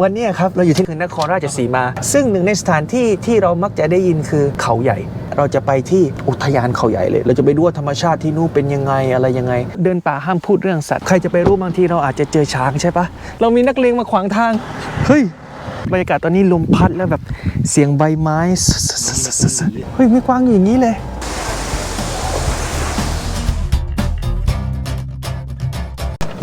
วันนี้ครับเราอยู่ที่นครราชสีมา ซึ่งหนึ่งในสถานที่ที่เรามักจะได้ยินคือเขาใหญ่ เราจะไปที่อุทยานเขาใหญ่เลย เราจะไปดูว่าธรรมชาติที่นู่นเป็นยังไงอะไรยังไง เดินป่าห้ามพูดเรื่องสัตว์ใครจะไปรู้บางทีเราอาจจะเจอช้างใช่ปะเรามีนักเลงมาขวางทางเฮ้ยบรรยากาศตอนนี้ลมพัดแล้วแบบเสียงใบไม้เฮ้ยไมีกว้างอยู่อย่างนี้เลย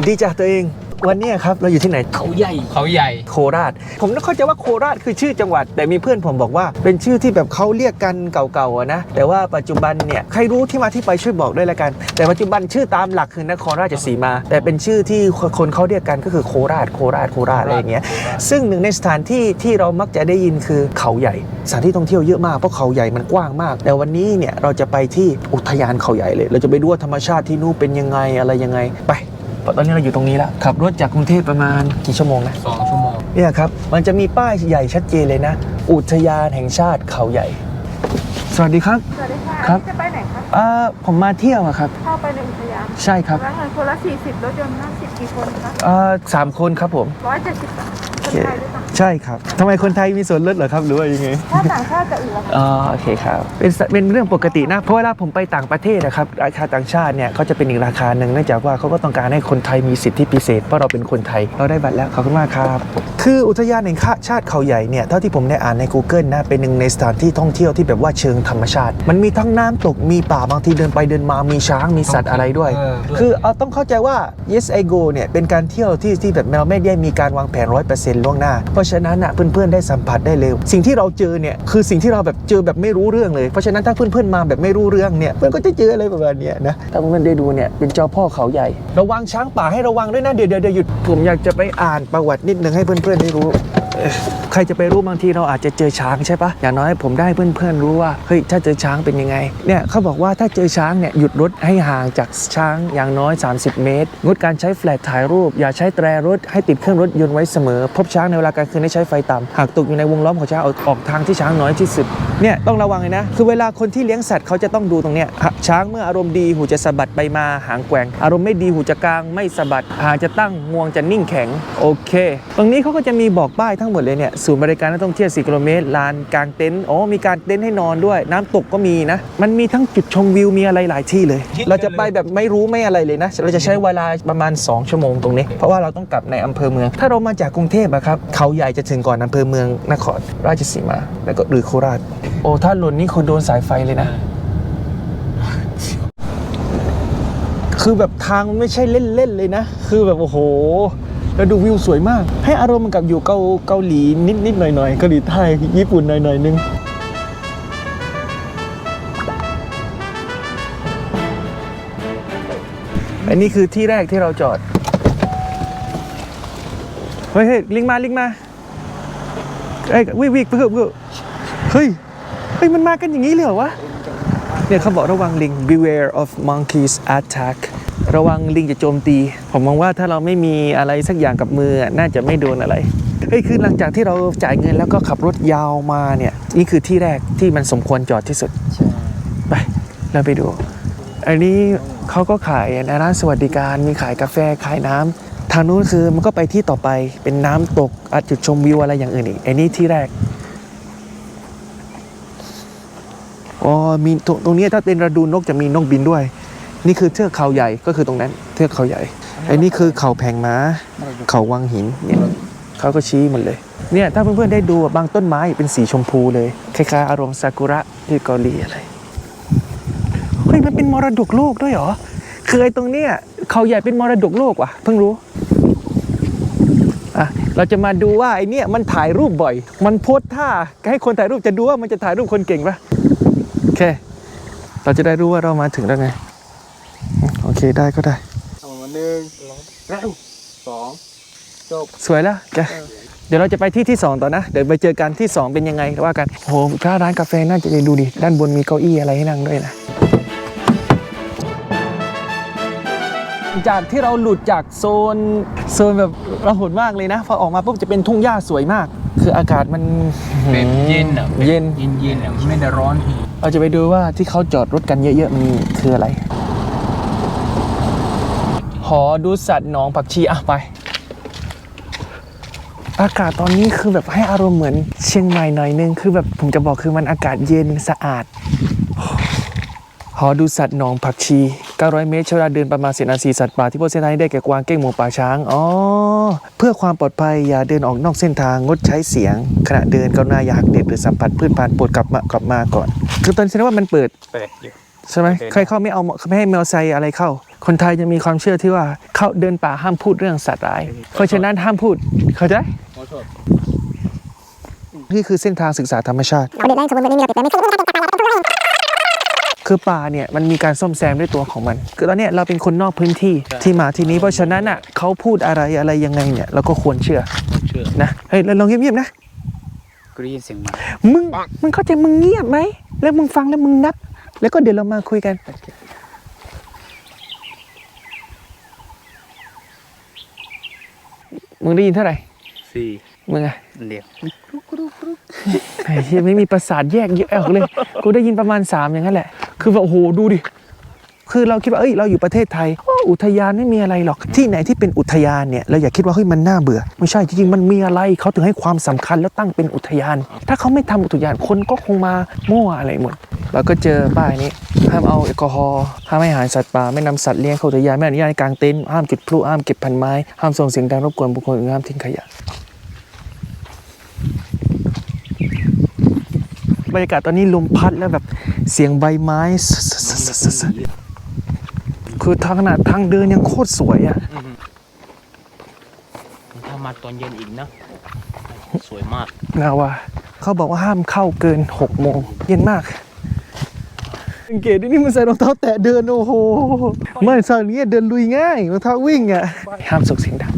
ดีจ้ะตัวเอง วันนี้ครับเราอยู่ที่ไหนเขาใหญ่เขาใหญ่ โคราช ผมนึกเข้าใจว่าโคราชคือชื่อจังหวัด แต่มีเพื่อนผมบอกว่า เป็นชื่อที่แบบเขาเรียกกันเก่าๆอะนะแต่ว่าปัจจุบันเนี่ยใครรู้ที่มาที่ไปช่วยบอกด้วยละกัน แต่ปัจจุบันชื่อตามหลักคือนครราชสีมา แต่เป็นชื่อที่คนเขาเรียกกันก็คือโคราชโคราชโคราชอะไรอย่างเงี้ยซึ่งหนึ่งในสถานที่ที่เรามักจะได้ยินคือเขาใหญ่ สถานที่ท่องเที่ยวเยอะมากเพราะเขาใหญ่มันกว้างมาก แต่วันนี้เนี่ยเราจะไปที่อุทยานเขาใหญ่เลย เราจะไปดูว่าธรรมชาติที่นู่นเป็นยังไงอะไรยังไงไป ตอนนี้เราอยู่ตรงนี้แล้วขับรถจากกรุงเทพประมาณกี่ชั่วโมงนะสองชั่วโมงเนี่ยครับมันจะมีป้ายใหญ่ชัดเจนเลยนะ อุทยานแห่งชาติเขาใหญ่ สวัสดีครับ สวัสดีค่ะครับอันนี้จะไปไหนคะอ่าผมมาเที่ยวอะครับ เข้าไปในอุทยานใช่ครับแล้วเงินคนละ40รถยนต์50กี่คนคะอ่าสามคนครับผม170บาทคนไทยหรือเปล่า ใช่ครับทำไมคนไทยมีส่วนลดเหรอครับหรือว่ายังไง ถ้าต่างชาติจะอื่นละคะอ๋อโอเคครับเป็นสเป็นเรื่องปกตินะ เพราะเวลาผมไปต่างประเทศนะครับราคาต่างชาติเนี่ยเขาจะเป็นอีกราคาหนึ่งเนื่องจากว่าเขาก็ต้องการให้คนไทยมีสิทธิพิเศษเพราะเราเป็นคนไทยเราได้บัตรแล้วขอบคุณมากครับ คืออุทยานแห่งชาติเขาใหญ่เนี่ยเท่าที่ผมได้อ่านใน Google นะเป็นหนึ่งในสถานที่ท่องเที่ยวที่แบบว่าเชิงธรรมชาติ มันมีทั้งน้ำตกมีป่าบางทีเดินไปเดินมามีช้างมีสัตว์อะไรด้วย เออด้วย คือเอาต้องเข้าใจว่า Yes I Go เนี่ยเป็นการเที่ยวที่ที่แบบเราไม่ได้มีการวางแผนร้อยเปอร์เซ็นต์ล่วงหน้าเพราะฉะนั้นอะเพื่อนๆได้สัมผัสได้เร็ว สิ่งที่เราเจอเนี่ยคือสิ่งที่เราแบบเจอแบบไม่รู้เรื่องเลย เพราะฉะนั้นถ้าเพื่อนๆมาแบบไม่รู้เรื่องเนี่ยเพื่อนก็จะเจออะไรประมาณเนี้ยนะถ้าเพื่อนๆได้ดูเนี่ยเป็นเจ้าพ่อเขาใหญ่ ระวังช้างป่าให้ระวังด้วยนะเดี๋ยวเดี๋ยวเดี๋ยวหยุดผมอยากจะไปอ่านประวัตินิดนึงให้เพื่อนๆได้รู้ ใครจะไปรู้บางทีเราอาจจะเจอช้างใช่ปะอย่างน้อยผมได้เพื่อนๆรู้ว่าเฮ้ยถ้าเจอช้างเป็นยังไงเนี่ยเขาบอกว่าถ้าเจอช้างเนี่ยหยุดรถให้ห่างจากช้างอย่างน้อย 30 เมตร งดการใช้แฟลชถ่ายรูป อย่าใช้แตรรถให้ติดเครื่องรถยนต์ไว้เสมอ พบช้างในเวลากลางคืนให้ใช้ไฟต่ำหากตกอยู่ในวงล้อมของช้างเอาออกทางที่ช้างน้อยที่สุดเนี่ยต้องระวังเลยนะ คือเวลาคนที่เลี้ยงสัตว์เขาจะต้องดูตรงเนี้ยช้างเมื่ออารมณ์ดีหูจะสะบัดไปมาหางแกว่งอารมณ์ไม่ดีหูจะกลางไม่สะบัดหางจะตั้งงวงจะนิ่งแข็งโอเค ตรงนี้เขาก็จะมีบอกป้ายทั้งหมดเลยเนี่ยศูนย์บริการนักท่องเที่ยว4กิโลเมตรลานกลางเต็นท์โอ้มีการเต็นท์ให้นอนด้วย น้ำตกก็มีนะ มันมีทั้งจุดชมวิวมีอะไรหลายที่เลย เราจะไปแบบไม่รู้ไม่อะไรเลยนะ เราจะใช้เวลาประมาณ 2 ชั่วโมงตรงนี้ เพราะว่าเราต้องกลับในอำเภอเมือง ถ้าเรามาจากกรุงเทพอะครับเขาใหญ่จะถึงก่อนอำเภอเมืองนครราชสีมาแล้วก็หรือโคราช โอ้ถ้าหล่นนี่คนโดนสายไฟเลยนะคือแบบทางมันไม่ใช่เล่นๆเลยนะ คือแบบโอ้โห แล้วดูวิวสวยมาก ให้อารมณ์มันกับอยู่เกาเกาหลีนิดๆหน่อยๆเกาหลีใต้ญี่ปุ่นหน่อยๆนึงอันนี้คือที่แรกที่เราจอด เฮ้ยลิงมาลิงมาเอ้วิกวิกเพื่อเพื่อเฮ้ยเฮ้ยมันมากันอย่างนี้เลยเหรอวะเนี่ยเขาบอกระวังลิง beware of monkeys attack ระวังลิงจะโจมตี ผมมองว่าถ้าเราไม่มีอะไรสักอย่างกับมืออะน่าจะไม่โดนอะไรเฮ้ยคือหลังจากที่เราจ่ายเงินแล้วก็ขับรถยาวมาเนี่ย นี่คือที่แรกที่มันสมควรจอดที่สุดไปเราไปดู อันนี้เขาก็ขายนะร้านสวัสดิการมีขายกาแฟขายน้ำทางนู้นคือมันก็ไปที่ต่อไปเป็นน้ำตกอาจจุดชมวิวอะไรอย่างอื่นอีกอันนี้ที่แรกอ๋อมีตรงตรงนี้ถ้าเป็นฤดูนกจะมีนกบินด้วย นี่คือเทือกเขาใหญ่ก็คือตรงนั้นเทือกเขาใหญ่ไอ้นี่คือเขาแผงม้า เขาวังหินเนี่ยเขาก็ชี้หมดเลยเนี่ยถ้าเพื่อนๆได้ดูอะบางต้นไม้เป็นสีชมพูเลยคล้ายๆอารมณ์ซากุระที่เกาหลีอะไรเฮ้ยมันเป็นมรดกโลกด้วยเหรอคือไอ้ตรงเนี้ยเขาใหญ่เป็นมรดกโลกว่ะเพิ่งรู้อะเราจะมาดูว่าไอ้เนี่ยมันถ่ายรูปบ่อย มันโพสท่าให้คนถ่ายรูปจะดูว่ามันจะถ่ายรูปคนเก่งปะโอเค เราจะได้รู้ว่าเรามาถึงแล้วไงอืมโอ เคได้ก็ได้เอามาหนึ่งแล้วสองจบสวยแล้วแกเดี๋ยวเราจะไปที่ที่สองต่อนะ เดี๋ยวไปเจอกันที่สองเป็นยังไงว่ากันโหถ้าร้านกาแฟน่าจะดูดิด้านบนมีเก้าอี้อะไรให้นั่งด้วยนะจากที่เราหลุดจากโซนโซนแบบระหดมากเลยนะ พอออกมาปุ๊บจะเป็นทุ่งหญ้าสวยมาก คืออากาศมันแบบเย็นอะเย็นเย็นเย็นๆอะไม่ได้ร้อนทีเราจะไปดูว่าที่เขาจอดรถกันเยอะๆมันคืออะไร หอดูสัตว์หนองผักชีอะไป อากาศตอนนี้คือแบบให้อารมณ์เหมือนเชียงใหม่หน่อยนึง คือแบบผมจะบอกคือมันอากาศเย็นสะอาด หอดูสัตว์หนองผักชี 900 เมตรใช้เวลาเดินประมาณ10นาทีสัตว์ป่าที่พบเส้นทางได้แก่กวางเก้งหมูป่าช้าง อ๋อ เพื่อความปลอดภัยอย่าเดินออกนอกเส้นทางงดใช้เสียง ขณะเดินกรุณาอย่าหักเด็ดหรือสัมผัสพืชพันธุ์โปรดกลับมากลับมาก่อน คือตอนนี้แสดงว่ามันเปิด เปิดอยู่ ใช่ไหมโอเคใครเข้าไม่เอาไม่ให้แมวไซอะไรเข้า คนไทยจะมีความเชื่อที่ว่าเข้าเดินป่าห้ามพูดเรื่องสัตว์ร้าย เพราะฉะนั้นห้ามพูดเข้าใจขอโทษนี่คือเส้นทางศึกษาธรรมชาติเอาเด็กได้สมมติวันนี้มีเราติดแต่ไม่ใช่ว่าเราต้องการเราต้องการคือป่าเนี่ยมันมีการซ่อมแซมด้วยตัวของมัน คือตอนเนี้ยเราเป็นคนนอกพื้นที่ที่มาที่นี้เพราะฉะนั้นอะเขาพูดอะไรอะไรยังไงเนี่ยเราก็ควรเชื่อเชื่อนะเฮ้ยเราลองเงียบๆนะกูได้ยินเสียงหมามึงมึงเข้าใจมึงเงียบไหมแล้วมึงฟังแล้วมึงนับ แล้วก็เดี๋ยวเรามาคุยกัน มึงได้ยินเท่าไหร่สี่มึงอะเดียวไอ้เหี้ยไม่มีประสาทแยกแยกออกเลย กูได้ยินประมาณสามอย่างนั้นแหละ คือแบบโอ้โหดูดิ คือเราคิดว่าเอ้ยเราอยู่ประเทศไทยโอ้อุทยานไม่มีอะไรหรอก ที่ไหนที่เป็นอุทยานเนี่ยเราอย่าคิดว่าเฮ้ยมันน่าเบื่อ ไม่ใช่จริงๆมันมีอะไรเขาถึงให้ความสำคัญแล้วตั้งเป็นอุทยาน ถ้าเขาไม่ทำอุทยานคนก็คงมามั่วอะไรหมด เราก็เจอป้ายนี้ห้ามเอาแอลกอฮอล์ห้ามให้อาหารสัตว์ป่าไม่นำสัตว์เลี้ยงเข้าอุทยานไม่อนุญาตให้กางเต็นท์ห้ามจุดพลุห้ามเก็บพันไม้ห้ามส่งเสียงดังรบกวนบุคคลอื่นห้ามทิ้งขยะบรรยากาศตอนนี้ลมพัดแล้วแบบเสียงใบไม้คือทางขนาดทางเดินยังโคตรสวยอะถ้ามาตอนเย็นอีกนะ สวยมากนะว่า เขาบอกว่าห้ามเข้าเกิน6โมง เย็นมาก สังเกตดินี่มันใส่รองเท้าแตะเดินโอ้โหไม่ใส่อย่างเงี้ยเดินลุยง่ายรองเท้าวิ่งอะห้ามส่งเสียงดัง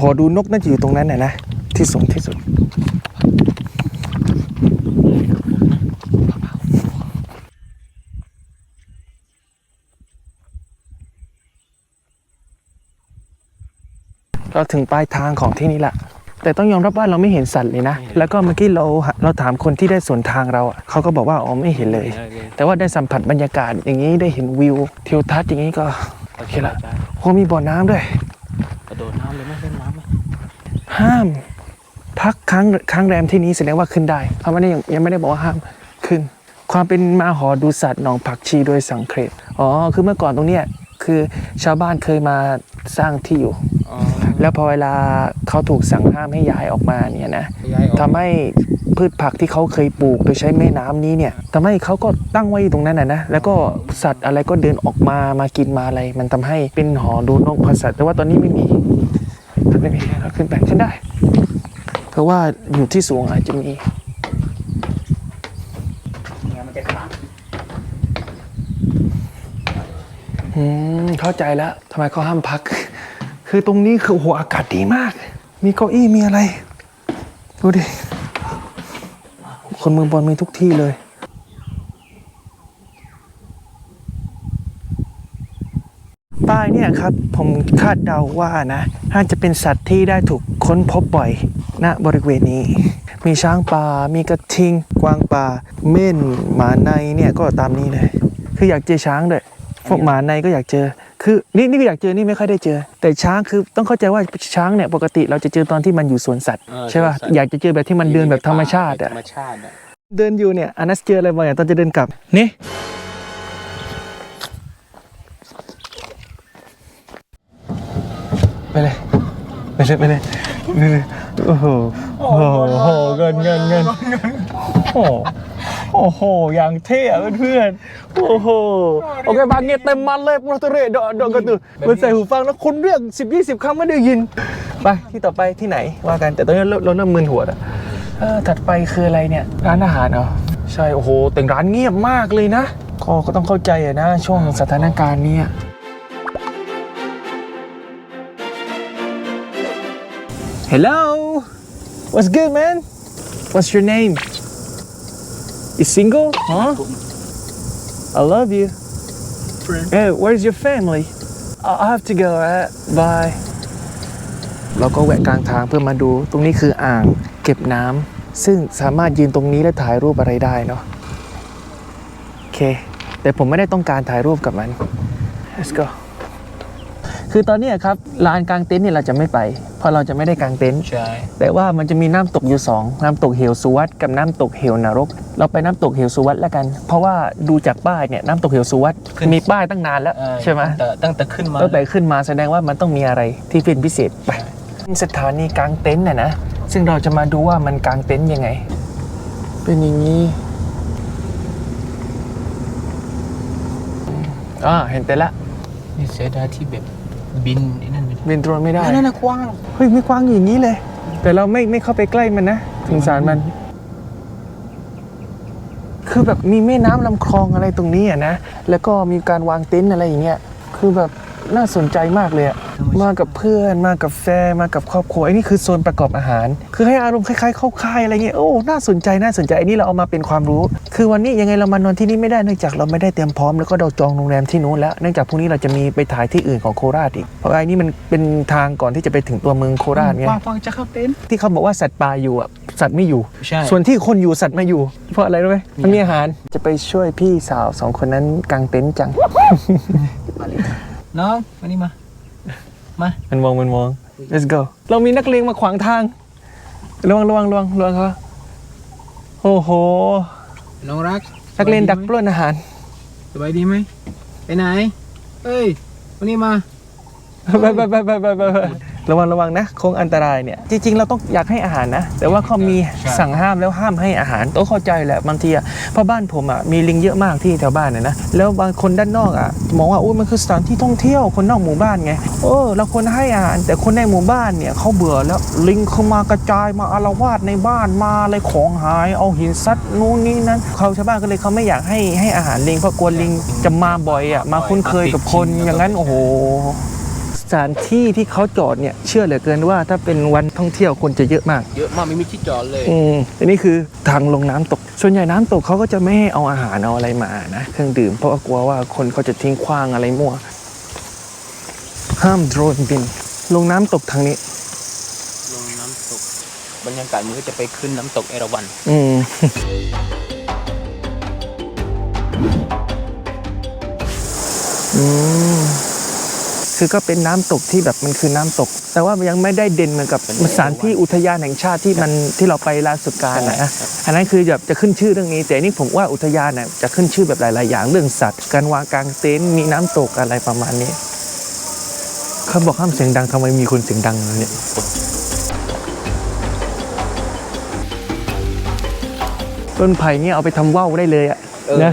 หอดูนกน่าจะอยู่ตรงนั้นน่ะนะที่สูงที่สุดเราถึงปลายทางของที่นี่ละ แต่ต้องยอมรับว่าเราไม่เห็นสัตว์เลยนะ แล้วก็เมื่อกี้เราเราถามคนที่ได้สวนทางเราอะเขาก็บอกว่าอ๋อไม่เห็นเลย แต่ว่าได้สัมผัสบรรยากาศอย่างนี้ได้เห็นวิวทิวทัศน์อย่างนี้ก็โอเคละโอ้มีบ่อน้ำด้วยกระโดดน้ำเลยไหมเล่นน้ำไหมห้ามพักค้างค้างแรมที่นี้แสดงว่าขึ้นได้เขาไม่ได้ยังยังไม่ได้บอกว่าห้ามขึ้น ความเป็นมาหอดูสัตว์หนองผักชีโดยสังเครตอ๋อคือเมื่อก่อนตรงเนี้ยคือชาวบ้านเคยมาสร้างที่อยู่อ๋อ แล้วพอเวลาเขาถูกสั่งห้ามให้ย้ายออกมาเนี่ยนะย้ายออกทำให้พืชผักที่เขาเคยปลูกโดยใช้แม่น้ำนี้เนี่ยทำให้เขาก็ตั้งไว้อยู่ตรงนั้นนะนะแล้วก็สัตว์อะไรก็เดินออกมามากินมาอะไร มันทำให้เป็นหอดูนกพันสัตว์แต่ว่าตอนนี้ไม่มีไม่มีเราขึ้นไปขึ้นได้ เพราะว่าอยู่ที่สูงอาจจะมีงั้นมันจะขาดอืมเข้าใจแล้วทำไมเขาห้ามพัก คือตรงนี้คือโอ้โหอากาศดีมาก มีเก้าอี้มีอะไร ดูดิ คนเมืองบอลมีทุกที่เลยป้ายเนี่ยครับผมคาดเดาว่านะน่าจะเป็นสัตว์ที่ได้ถูกค้นพบบ่อยณบริเวณนี้ มีช้างป่า มีกระทิง กวางป่า เม่นหมาในเนี่ยก็ตามนี้เลย คืออยากเจอช้างด้วยพวกหมาในก็อยากเจอ คือนี่นี่ก็อยากเจอนี่ไม่ค่อยได้เจอ แต่ช้างคือต้องเข้าใจว่าช้างเนี่ยปกติเราจะเจอตอนที่มันอยู่สวนสัตว์เออใช่ป่ะสวนสัตว์ อยากจะเจอแบบที่มันเดินแบบธรรมชาติธอะรรมชาติอะเดินอยู่เนี่ยอันนัสเจออะไรบางอย่างตอนจะเดินกลับนี่ไปเลยไปเลยไปเลยไปเลยโอ้โหโอ้โหเงินเงินเงินโอ้โห โอ้โห อย่างเท่อะเพื่อนๆโอ้โห โอเคบางเงี้ยเต็มมันเลยโปรตเรดดอกกันตูมันใส่หูฟังแล้วคนเรียกสิบยี่สิบครั้งไม่ได้ยิน ไป ที่ต่อไปที่ไหน ว่ากัน แต่ตอนนี้เราเริ่มมึนหัวแล้วเออถัดไปคืออะไรเนี่ย ร้านอาหารเหรอ ใช่ โอ้โห แต่งร้านเงียบมากเลยนะ ก็ก็ต้องเข้าใจอะนะ ช่วงสถานการณ์เนี้ย Hello What's good man What's your name You single huh I love you Hey where's your family I I have to go alright bye เราก็แวะกลางทางเพื่อมาดู ตรงนี้คืออ่างเก็บน้ำซึ่งสามารถยืนตรงนี้และถ่ายรูปอะไรได้เนาะโอเค แต่ผมไม่ได้ต้องการถ่ายรูปกับมัน let's go คือตอนเนี้ยครับลานกลางเต็นท์เนี่ยเราจะไม่ไปเพราะเราจะไม่ได้กางเต็นท์ใช่แต่ว่ามันจะมีน้ำตกอยู่สองน้ำตกเหวสุวัตกับน้ำตกเหวนรก เราไปน้ำตกเหวสุวัตแล้วกัน เพราะว่าดูจากป้ายเนี่ยน้ำตกเหวสุวัตมีป้ายตั้งนานแล้วเออใช่ไหมแต่ตั้งแต่ขึ้นมาตั้งแต่ขึ้นมาแสดงว่ามันต้องมีอะไรที่เป็นพิเศษไปสถานีกลางเต็นท์น่ะนะซึ่งเราจะมาดูว่ามันกลางเต็นท์ยังไง เป็นอย่างนี้อ่าเห็นแต่ละ นี่เสียดายที่แบบ บินไอ้นั่นไม่ได้บินโดรนไม่ได้นั่นน่ะกว้างเฮ้ยไม่กว้างอย่างนี้เลย แต่เราไม่ไม่เข้าไปใกล้มันนะสงสารมัน คือแบบมีแม่น้ำลำคลองอะไรตรงนี้อะนะแล้วก็มีการวางเต็นท์อะไรอย่างเงี้ยคือแบบ น่าสนใจมากเลยอะมากับเพื่อนมากับแฟนมากับครอบครัวไอ้นี่คือโซนประกอบอาหาร คือให้อารมณ์คล้ายๆเข้าค่ายอะไรเงี้ยโอ้น่าสนใจน่าสนใจไอ้นี่เราเอามาเป็นความรู้ คือวันนี้ยังไงเรามานอนที่นี่ไม่ได้เนื่องจากเราไม่ได้เตรียมพร้อมแล้วก็เราจองโรงแรมที่นู้นแล้วเนื่องจากพรุ่งนี้เราจะมีไปถ่ายที่อื่นของโคราชอีกเพราะไอ้นี่มันเป็นทางก่อนที่จะไปถึงตัวเมืองโคราชไงกว้างกว้างจะเข้าเต็นท์ที่เขาบอกว่าสัตว์ป่าอยู่อะสัตว์ไม่อยู่ใช่ส่วนที่คนอยู่สัตว์ไม่อยู่ เพราะอะไรรู้ไหมมันมีอาหารจะไปช่วยพี่สาวสองคนนั้นกางเต็นท์จัง น้องมานี่มา มามันมองมันมอง let's go เรามีนักเลงมาขวางทางระวังระวังระวังระวังเขาโอ้โห น้องรักนักเลงดักสปล้นอาหารบายดีไหมไปไหนเอ้ยมานี่มาไปไปไปไปไปไปไป ระวังระวังนะคงอันตรายเนี่ยจริง ๆ เราต้องอยากให้อาหารนะ แต่ว่าเขามีสั่งห้ามแล้วห้ามให้อาหารต้องเข้าใจแหละบางทีอะเพราะบ้านผมอะมีลิงเยอะมากที่แถวบ้านเนี่ยนะแล้วบางคนด้านนอกอะมองว่าอุ้ยมันคือสถานที่ท่องเที่ยวคนนอกหมู่บ้านไงเออเราควรให้อาหารแต่คนในหมู่บ้านเนี่ยเขาเบื่อแล้วลิงเข้ามากระจายมาอาละวาดในบ้านมาอะไรของหายเอาหินซัดนู่นนี่นั้นเขาชาวบ้านก็เลยเขาไม่อยากให้ให้อาหารลิงเพราะกลัวลิงจะมาบ่อยอะมาคุ้นเคยกับคนอย่างนั้นโอ้โห สถานที่ที่เขาจอดเนี่ยเชื่อเหลือเกินว่าถ้าเป็นวันท่องเที่ยวคนจะเยอะมาก เยอะมากไม่มีที่จอดเลย อืมอันนี้คือทางลงน้ำตก ส่วนใหญ่น้ำตกเขาก็จะไม่ให้เอาอาหารเอาอะไรมานะเครื่องดื่มเพราะว่ากลัวว่าคนเขาจะทิ้งขว้างอะไรมั่ว ห้ามโดรนบิน ลงน้ำตกทางนี้ ลงน้ำตก บรรยากาศมันก็จะไปขึ้นน้ำตกเอราวัณอืมอืม คือก็เป็นน้ำตกที่แบบมันคือน้ำตก แต่ว่ามันยังไม่ได้เด่นเหมือนกับสถานที่อุทยานแห่งชาติที่มันที่เราไปลาสุดการนะอันนั้นคือแบบจะขึ้นชื่อเรื่องนี้ แต่อันนี่ผมว่าอุทยานน่ะจะขึ้นชื่อแบบหลาย ๆ อย่างเรื่องสัตว์ การวางกลางเต็นท์มีน้ำตกอะไรประมาณนี้เขาบอกห้ามเสียงดังทำไมมีคนเสียงดังเลยเนี่ยต้นไผ่เนี่ยเอาไปทำว่าวได้เลยอะเออนะ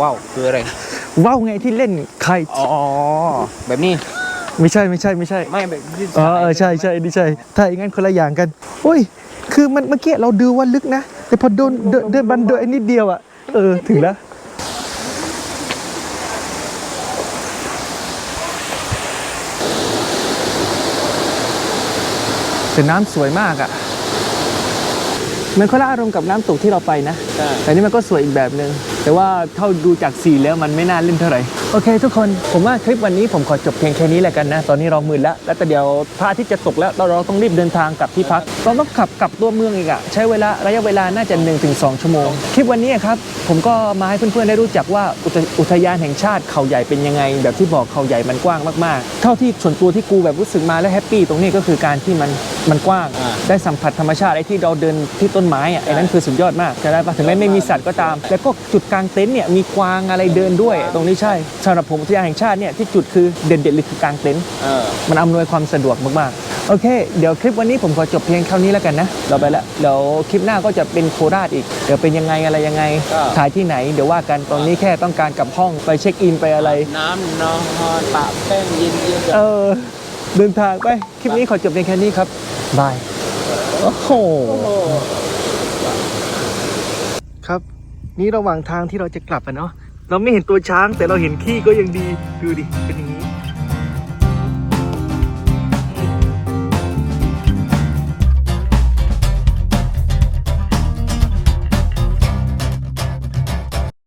ว้าวคืออะไรว่าวไงที่เล่นใครอ๋อแบบนี้ ไม่ใช่ไม่ใช่ไม่ใช่ไม่แบบยืดอ๋อสายเออใช่ใช่นี่ใช่ถ้าอย่างนั้นคนละอย่างกันอุ้ย คือมันเมื่อกี้เราดูว่าลึกนะ แต่พอโดนเดินเดินบันเดินไอ้นิดเดียวอะเออถึงแล้วแต่น้ำสวยมากอะมันคนละอารมณ์กับน้ำตกที่เราไปนะใช่แต่นี่มันก็สวยอีกแบบหนึ่ง แต่ว่าเท่าดูจากสีแล้วมันไม่น่าเล่นเท่าไหร่ โอเคทุกคนผมว่าคลิปวันนี้ผมขอจบเพียงแค่นี้แหละกันนะ ตอนนี้เรามืดแล้ว แล้วแต่เดี๋ยวพระอาทิตย์จะตกแล้วเราเราต้องรีบเดินทางกลับที่พักเราต้องขับกลับตัวเมืองอีกอะใช้เวลาระยะเวลาน่าจะ 1-2 ชั่วโมง คลิปวันนี้ครับผมก็มาให้เพื่อนๆได้รู้จักว่าอุทอุทยานแห่งชาติเขาใหญ่เป็นยังไง แบบที่บอกเขาใหญ่มันกว้างมากๆ เท่าที่ส่วนตัวที่กูแบบรู้สึกมาแล้วแฮปปี้ตรงนี้ก็คือการที่มันมันกว้างอ่า ได้สัมผัสธรรมชาติไอ้ที่เราเดินที่ต้นไม้อะไอ้นั้นคือสุดยอดมากจะได้ปะถึงแม้ไม่มีสัตว์ก็ตาม แล้วก็จุดกลางเต็นท์เนี่ยมีกวางอะไรเดินด้วย ตรงนี้ใช่สำหรับผมอุทยานแห่งชาติเนี่ยที่จุดคือเด่นๆเลยคือกลางเต็นท์เออมันอำนวยความสะดวกมากๆโอเค เดี๋ยวคลิปวันนี้ผมขอจบเพียงเท่านี้แล้วกันนะเราไปละเดี๋ยวคลิปหน้าก็จะเป็นโคราชอีกเดี๋ยวเป็นยังไงอะไรยังไงถ่ายที่ไหนเดี๋ยวว่ากันตอนนี้แค่ต้องการกลับห้องไปเช็คอินไปอะไร น้ำนอนปะแป้งเย็นๆเออเดินทางไป คลิปนี้ขอจบเพียงแค่นี้ครับ บาย โอ้โห ครับ นี่ระหว่างทางที่เราจะกลับอะเนาะ เราไม่เห็นตัวช้างแต่เราเห็นขี้ก็ยังดี ดูดิ เป็นอย่างนี้